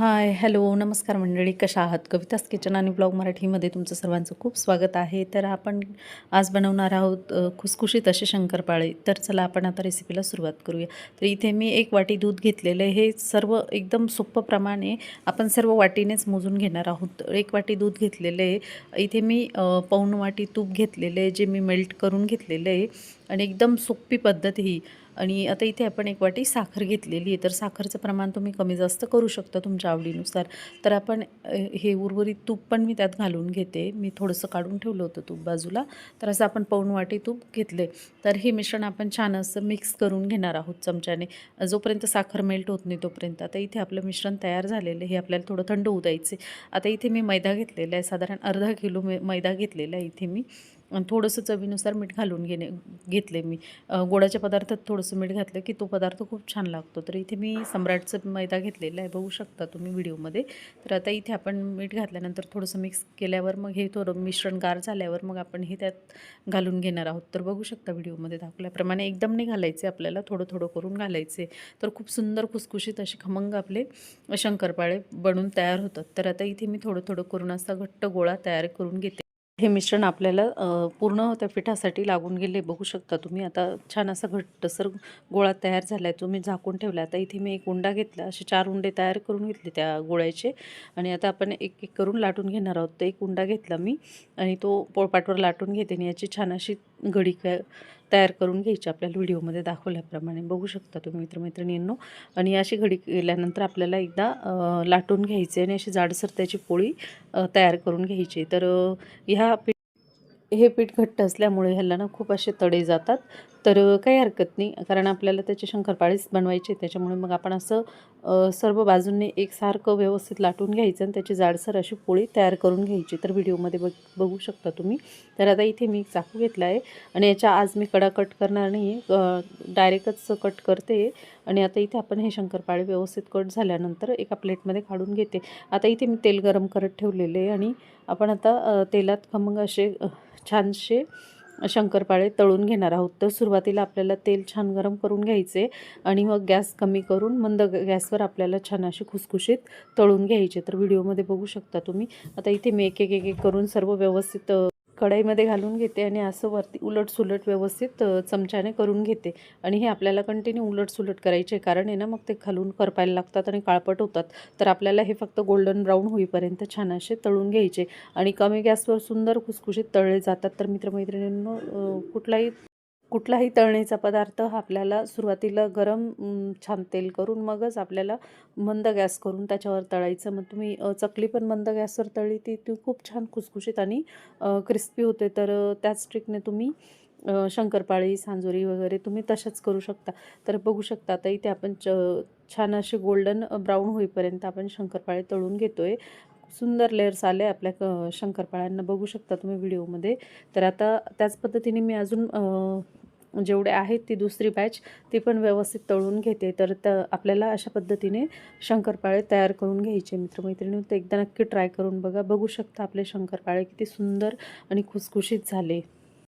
Hi hello नमस्कार मंडळी कशा आहात? कवितास किचन आणि ब्लॉग मराठीमध्ये तुमचं सर्वांचं खूप स्वागत आहे. तर आपण आज बनवणार आहोत खुसखुशीत असे शंकरपाळे. तर चला आपण आता रेसिपीला सुरुवात करूया. तर इथे मी एक वाटी दूध घेतलेलं आहे. हे सर्व एकदम सोप्पं प्रमाणे आपण सर्व वाटीनेच मोजून घेणार आहोत. एक वाटी दूध घेतलेलं आहे. इथे मी अ, पाऊण वाटी तूप घेतलेलं आहे जे मी मेल्ट करून घेतलेलं आहे. आणि एकदम सोपी पद्धत ही. आणि आता इथे आपण एक वाटी साखर घेतलेली आहे. तर साखरचं प्रमाण तुम्ही कमी जास्त करू शकता तुमच्या आवडीनुसार. तर आपण हे उर्वरित तूप पण मी त्यात घालून घेते. मी थोडंसं काढून ठेवलं होतं तूप बाजूला. तर असं आपण पाऊण वाटी तूप घेतले तर हे मिश्रण आपण छान असं मिक्स करून घेणार आहोत चमच्याने. जोपर्यंत साखर मेल्ट होत नाही तोपर्यंत. आता इथे आपलं मिश्रण तयार झालेलं आहे. हे आपल्याला थोडं थंड होऊ द्यायचं आता इथे मी मैदा घेतलेला आहे. साधारण अर्धा किलो मैदा घेतलेला आहे इथे मी. थोडंसं चवीनुसार मीठ घालून घेणे घेतले मी. गोडाच्या पदार्थात थोडंसं मीठ घातलं की तो पदार्थ खूप छान लागतो. तर इथे मी सम्राटचं मैदा घेतलेला आहे बघू शकता तुम्ही व्हिडिओमध्ये. तर आता इथे आपण मीठ घातल्यानंतर थोडंसं मिक्स केल्यावर मग हे थोडं मिश्रण गार झाल्यावर मग आपण हे त्यात घालून घेणार आहोत. तर बघू शकता व्हिडिओमध्ये दाखवल्याप्रमाणे एकदम नाही घालायचे आपल्याला थोडं थोडं करून घालायचे. तर खूप सुंदर खुसखुशीत असे खमंग आपले शंकरपाळे बनून तयार होतात. तर आता इथे मी थोडं थोडं करून असा घट्ट गोळा तयार करून घेते. हे मिश्रण आपल्याला पूर्ण त्या पिठासाठी लागून गेले. बघू शकता तुम्ही आता छान असा घट्टसर गोळा तयार झाला आहे तुम्ही झाकून ठेवला आता इथे मी एक उंडा घेतला. असे चार उंडे तयार करून घेतले त्या गोळ्याचे. आणि आता आपण एक एक करून लाटून घेणार आहोत. तर एक उंडा घेतला मी आणि तो पोळपाटवर लाटून घेते आणि याची छान अशी घडी काय तयार करून घ्यायची आपल्याला व्हिडिओमध्ये दाखवल्याप्रमाणे. बघू शकता तुम्ही मित्रमैत्रिणींनो. आणि अशी घडी केल्यानंतर आपल्याला एकदा लाटून घ्यायचे आणि अशी जाडसर त्याची पोळी तयार करून घ्यायची. तर ह्या पीठ हे पीठ घट्ट असल्यामुळे ह्याला ना खूप असे तडे जातात. तर काही हरकत नाही. कारण आपल्याला त्याचे शंकरपाळीच बनवायचे त्याच्यामुळे मग आपण असं सर्व बाजूंनी एकसारखं व्यवस्थित लाटून घ्यायचं आणि त्याची जाडसर अशी पोळी तयार करून घ्यायची. तर व्हिडिओमध्ये बघ बघू शकता तुम्ही. तर आता इथे मी एक चाकू घेतला आहे आणि याच्या आज मी कडा कट करणार नाही डायरेक्टच कट करते आणि आता इथे आपण हे शंकरपाळे व्यवस्थित कट झाल्यानंतर एका प्लेटमध्ये काढून घेते. आता इथे मी तेल गरम करत ठेवलेले आहे आणि आपण आता तेलात खमंग असे छानसे शंकरपाळे तळून घेणार आहोत. तर सुरुवातीला आपल्याला तेल छान गरम करून घ्यायचे आणि मग गॅस कमी करून मंद गॅसवर आपल्याला छान असे खुसखुशीत तळून घ्यायचे. तर व्हिडिओमध्ये बघू शकता तुम्ही. आता इथे मी एक एक एक करून सर्व व्यवस्थित कढईमध्ये घालून घेते आणि असं वरती उलट सुलट व्यवस्थित चमच्याने करून घेते. आणि हे आपल्याला कंटिन्यू उलट सुलट करायचे कारण आहे ना मग ते खालून करपायला लागतात आणि काळपट होतात. तर आपल्याला हे फक्त गोल्डन ब्राऊन होईपर्यंत छान असे तळून घ्यायचे. आणि कमी गॅसवर सुंदर खुसखुशीत तळले जातात. तर मित्रमैत्रिणींनो कुठलाही कुठलाही तळणीचा पदार्थ हा आपल्याला सुरुवातीला गरम छान तेल करून मगच आपल्याला मंद गॅस करून त्याच्यावर तळायचं. मग तुम्ही चकली पण मंद गॅसवर तळली ती ती खूप छान खुसखुशीत आणि क्रिस्पी होते. तर त्याच ट्रिकने तुम्ही शंकरपाळी सांजोरी वगैरे तुम्ही तशाच करू शकता. तर बघू शकता आता इथे आपण च छान असे गोल्डन ब्राऊन होईपर्यंत आपण शंकरपाळे तळून घेतो आहे सुंदर लेअर्स आले आपल्या क शंकरपाळ्यांना. बघू शकता तुम्ही व्हिडिओमध्ये. तर आता त्याच पद्धतीने मी अजून जेवढे आहेत ती दुसरी बॅच ती पण व्यवस्थित तळून घेते. तर त आपल्याला अशा पद्धतीने शंकरपाळे तयार करून घ्यायचे मित्रमैत्रिणी. तर एकदा नक्की ट्राय करून बघा. बघू शकता आपले शंकरपाळे किती सुंदर आणि खुसखुशीत झाले.